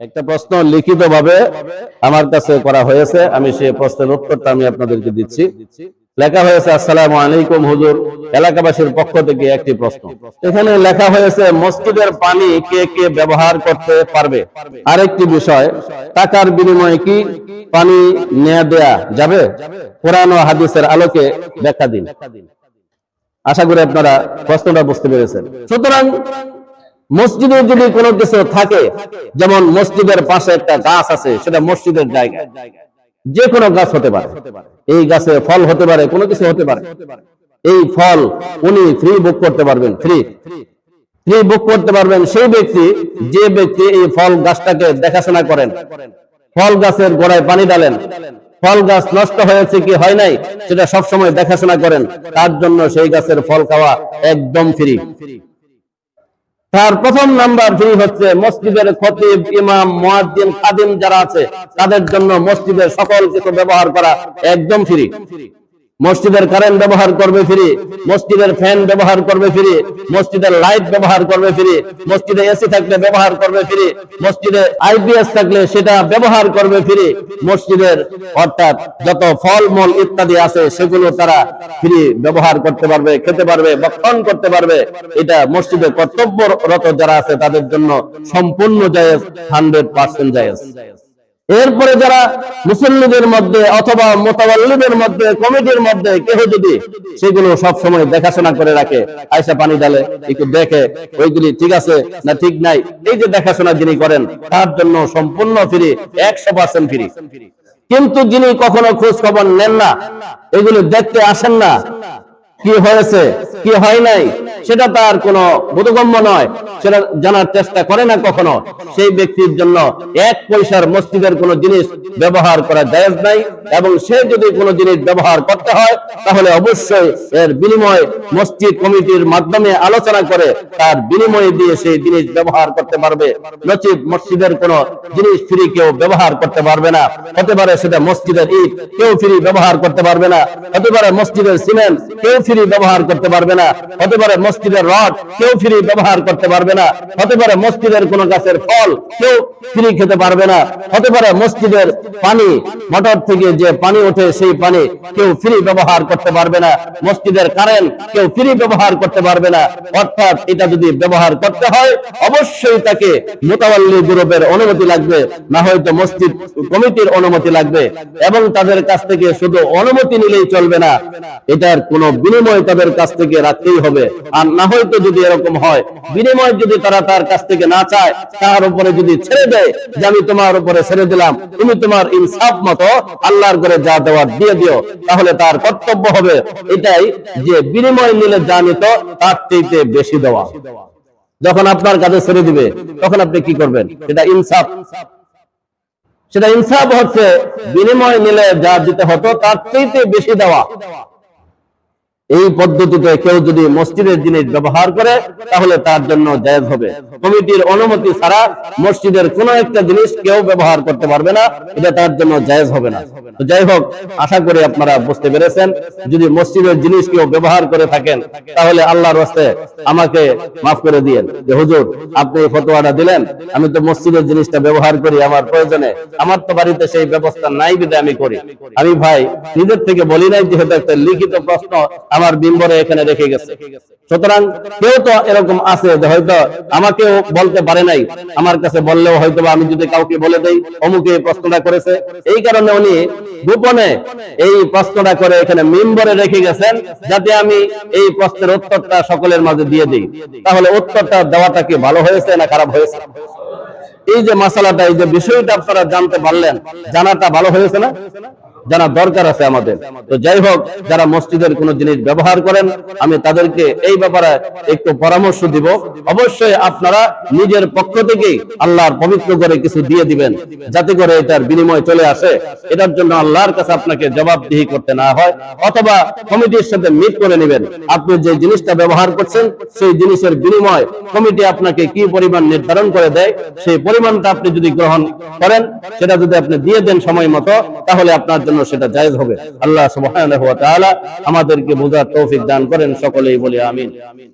একটা প্রশ্ন লিখিত ভাবে আমার কাছে করা হয়েছে। আমি সেই প্রশ্নের উত্তরটা আমি আপনাদেরকে দিচ্ছি। লেখা হয়েছে, আসসালামু আলাইকুম হুজুর। এলাকাবাসীর পক্ষ থেকে একটি প্রশ্ন। এখানে লেখা হয়েছে, মসজিদের পানি কে কে ব্যবহার করতে পারবে? আরেকটি বিষয়, টাকার বিনিময়ে কি পানি নেয়া দেয়া যাবে? কোরআন ও হাদিসের আলোকে ব্যাখ্যা দিন। আশা করি আপনারা প্রশ্নটা বুঝতে পেরেছেন। সুতরাং মসজিদে যদি কোনো কিছু থাকে, যেমন মসজিদের পাশে একটা গাছ আছে, সেটা মসজিদের জায়গা যে কোনো গাছ হতে পারে। এই গাছে ফল হতে পারে, কোনো কিছু হতে পারে। এই ফল উনি ফ্রি বুক করতে পারবেন ফ্রি ফ্রি বুক করতে পারবেন সেই ব্যক্তি, যে ব্যক্তি এই ফল গাছটাকে দেখাশোনা করেন। ফল গাছের গোড়ায় পানি ডালেন ফল গাছ নষ্ট হয়েছে কি হয় নাই, সেটা সবসময় দেখাশোনা করেন। তার জন্য সেই গাছের ফল খাওয়া একদম ফ্রি তার প্রথম নাম্বার ফ্রি হচ্ছে মসজিদের খতিব, ইমাম মহাদ্দিন খাদিম যারা আছে, তাদের জন্য মসজিদের সকল কিছু ব্যবহার করা একদম ফ্রি মসজিদের কারেন্ট ব্যবহার করবে ফ্রি, মসজিদের ফ্যান ব্যবহার করবে ফ্রি, মসজিদের লাইট ব্যবহার করবে ফ্রি, মসজিদে এসি থাকলে ব্যবহার করবে ফ্রি, মসজিদে আইপিএস থাকলে সেটা ব্যবহার করবে ফ্রি, মসজিদের অর্থাৎ যত ফলমূল ইত্যাদি আছে সেগুলো তারা ফ্রি ব্যবহার করতে পারবে, খেতে পারবে বক্ষণ করতে পারবে। এটা মসজিদে কর্তব্যরত যারা আছে তাদের জন্য সম্পূর্ণ জায়েজ হান্ড্রেড পার্সেন্ট জায়েজ। এরপরে যারা মুসল্লিদের মধ্যে অথবা মোতাবাল্লিদের মধ্যে, কমিটির মধ্যে কেউ যদি সেগুলো সব সময় দেখাশোনা করে রাখে, আয়সা পানি ডালে একটু দেখে ওইগুলি ঠিক আছে না ঠিক নাই, এই যে দেখাশোনা যিনি করেন, তার জন্য সম্পূর্ণ ফ্রি, একশো পার্সেন্ট ফ্রি। কিন্তু যিনি কখনো খোঁজ খবর নেন না, এগুলো দেখতে আসেন না, কি হয়েছে, কি হয় নাই সেটা তার কোনো বোধগম্য নয়। সেটা জানার চেষ্টা করে না কখনো। সেই ব্যক্তির জন্য এক পয়সার মসজিদের কোনো জিনিস ব্যবহার করা জায়েজ নাই এবং সে যদি কোনো জিনিস ব্যবহার করতে হয়, তাহলে অবশ্যই এর বিনিময় মসজিদ কমিটির মাধ্যমে আলোচনা করে তার বিনিময়ে দিয়ে সেই জিনিস ব্যবহার করতে পারবে। নচিত মসজিদের কোনো জিনিস ফ্রি কেউ ব্যবহার করতে পারবে না। হতে পারে সেটা মসজিদের ইট, কেউ ফ্রি ব্যবহার করতে পারবে না। হতে পারে মসজিদের সিমেন্ট, কেউ ফ্রি ব্যবহার করতে পারবে না। হতে পারে মসজিদের রড কেউ ফ্রি ব্যবহার করতে পারবে না। হতে পারে মসজিদের কোন গাছের ফল কেউ ফ্রি খেতে পারবে না। হতে পারে মসজিদের পানি, মোটর থেকে যে পানি ওঠে সেই পানি কেউ ফ্রি ব্যবহার করতে পারবে না। মসজিদের কারেন্ট কেউ ফ্রি ব্যবহার করতে পারবে না। অর্থাৎ এটা যদি ব্যবহার করতে হয়, অবশ্যই তাকে মোতাবাল্লি গ্রুপের অনুমতি লাগবে। না হয়তো মসজিদ কমিটির অনুমতি লাগবে। এবং তাদের কাছ থেকে শুধু অনুমতি নিলেই চলবে না। এটার কোনো বিনিময় তাদের কাছ থেকে রাখতেই হবে। আর না হয়তো যদি এরকম হয়, বিনিময় যদি তারা তার কাছ থেকে না চায় তার উপরে যদি ছেড়ে দেয় যে আমি তোমার উপরে ছেড়ে দিলাম, তুমি তোমার ইনসাফ মতো আল্লাহর করে যা দেওয়ার দিয়ে দিও, তাহলে তার কর্তব্য হবে এটাই যে বিনিময় নিলে যা নিত, তার চাইতে বেশি দেওয়া। যখন আপনার কাছে ছেড়ে দিবে, তখন আপনি কি করবেন? এটা ইনসাফ। সেটা ইনসাফ হচ্ছে বিনিময় নিলে যা দিতে হতো, তার চাইতে বেশি দেওয়া। এই পদ্ধতিতে কেউ যদি মসজিদের জিনিস ব্যবহার করে, তাহলে তার জন্য জায়েজ হবে। কমিটির অনুমতি ছাড়া মসজিদের কোন একটা জিনিস কেউ ব্যবহার করতে পারবে না, এটা তার জন্য জায়েজ হবে না। যাই হোক, আশা করি আপনারা বুঝতে পেরেছেন। যদি মসজিদের জিনিস কেউ ব্যবহার করে থাকেন, তাহলে আল্লাহর হস্তে আমাকে মাফ করে দিয়েন। যে হুজুর, আপনি এই ফতোয়াটা দিলেন, আমি তো মসজিদের জিনিসটা ব্যবহার করি আমার প্রয়োজনে। আমার তো বাড়িতে সেই ব্যবস্থা নাই বিদে আমি করি। আমি ভাই, নিজের থেকে বলি নাই, যেহেতু একটা লিখিত প্রশ্ন আমার বিম্বরে এখানে রেখে গেছে। সুতরাং কেউ তো এরকম আছে যে হয়তো আমাকেও বলতে পারে নাই। আমার কাছে বললেও হয়তো আমি যদি কাউকে বলে দেই, অমুকে এই প্রশ্নটা করেছে। এই কারণে উনি গোপনে এই প্রশ্নটা করে এখানে মিম্বরে রেখে গেছেন, যাতে আমি এই প্রশ্নের উত্তরটা সকলের মাঝে দিয়ে দিই। তাহলে উত্তরটা দেওয়াটা কি ভালো হয়েছে না খারাপ হয়েছে? এই যে মশালাটা, এই যে বিষয়টা আপনারা জানতে পারলেন, জানাটা ভালো হয়েছে না? জানা দরকার আছে আমাদের। তো যাই হোক, যারা মসজিদের কোন জিনিস ব্যবহার করেন, আমি তাদেরকে এই ব্যাপারে একটু পরামর্শ দিব। অবশ্যই আপনারা নিজের পক্ষ থেকেই আল্লাহর পবিত্র করে কিছু দিয়ে দিবেন, যাতে করে এটার বিনিময় চলে আসে। এটার জন্য আল্লাহর কাছে আপনাকে জবাবদিহি করতে না হয়, অথবা কমিটির সাথে মিট করে নেবেন। আপনি যে জিনিসটা ব্যবহার করছেন, সেই জিনিসের বিনিময় কমিটি আপনাকে কি পরিমাণ নির্ধারণ করে দেয়, সেই পরিমাণটা আপনি যদি গ্রহণ করেন, সেটা যদি আপনি দিয়ে দেন সময় মতো, তাহলে আপনার জন্য সেটা জায়েজ হবে। আল্লাহ সুবহানাহু ওয়া তাআলা আমাদেরকে বোঝার তৌফিক দান করেন। সকলেই বলি আমিন।